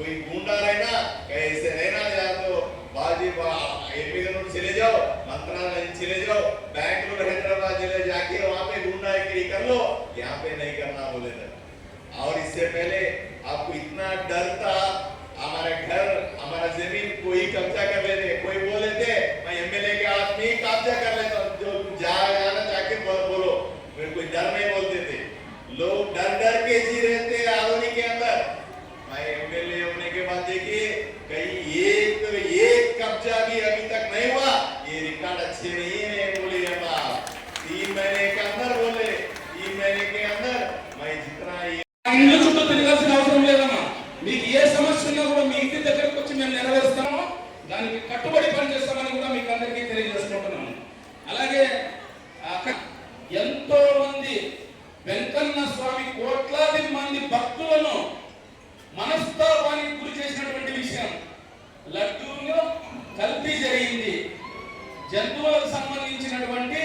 పోయి గుండాలైనా कहीं एक एक कब्जा भी अभी तक नहीं हुआ ये रिकॉर्ड अच्छे नहीं है बोले हम आप तीन महीने के अंदर बोले तीन महीने के अंदर मैं जितना ये ఆ ఇల్లు చుట్టూ తిరగాల్సిన అవసరం లేదమ్మా మీకు ఏ సమస్య ఉన్నా కూడా మీ ఇంటి దగ్గరకు వచ్చి మేము నెరవేరుస్తాము దానికి కట్టుబడి పనిచేస్తామని జంతువులకు సంబంధించినటువంటి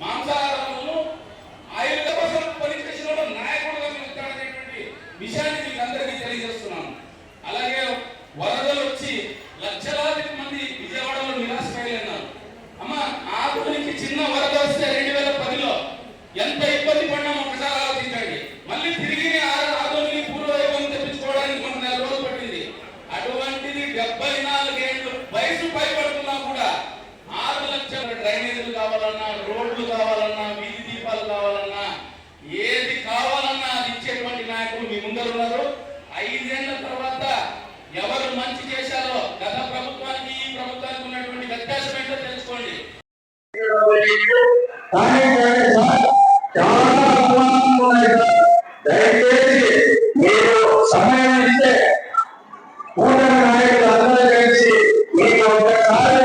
మాంసాహారాలను ఆయుధ కోసం పనిచేసిన నాయకుడుగా వెళ్తాడనేటువంటి విషయాన్ని మీకు అందరికీ తెలియజేస్తున్నాను. అలాగే వరదలు వచ్చి లక్షలాది మంది విజయవాడలో నిరాశపడినారు అమ్మ ఆధునికి చిన్న వరద వస్తే కావాలన్నా రోడ్లు కావాలన్నా వీధి దీపాలు కావాలన్నా ఏది కావాలన్నా అది ఇచ్చేటువంటి నాయకులు మీ ముందర ఉన్నారు. ఐదేళ్ళ తర్వాత ఎవరు మంచి చేశారో గత ప్రభుత్వానికి ఈ ప్రభుత్వానికి ఉన్నటువంటి వ్యత్యాసం ఏంటో తెలుసుకోండి. కానీ కానీ దయచేసి మీరు సమయం ఇస్తే కూటమి నాయకులు అందరూ కలిసి మీకు ఒకసారి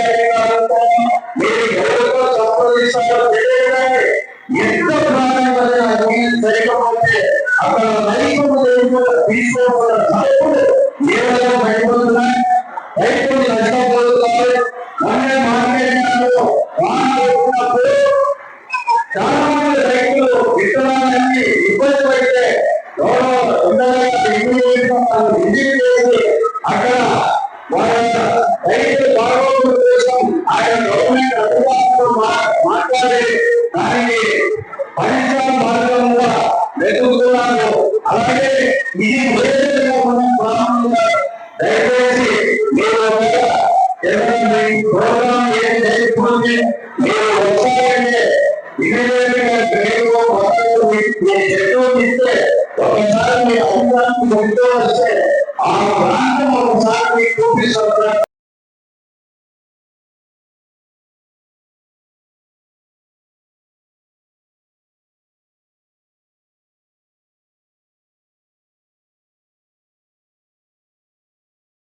అలాగే ఇది ప్రయోజనకరమైన ప్రారంభంగా దయచేసి మీరు ఒకవేళ ఏదైనా మీ ప్రోగ్రాం ఏం చేయకపోతే మీరు వచ్చారంటే ఇమీడియట్గా గ్రేడ్ మొత్తం మీ మీ చెట్టు ఇస్తే ఒకసారి మీ అధికారానికి చెట్టు వస్తే ఆ ప్రాంత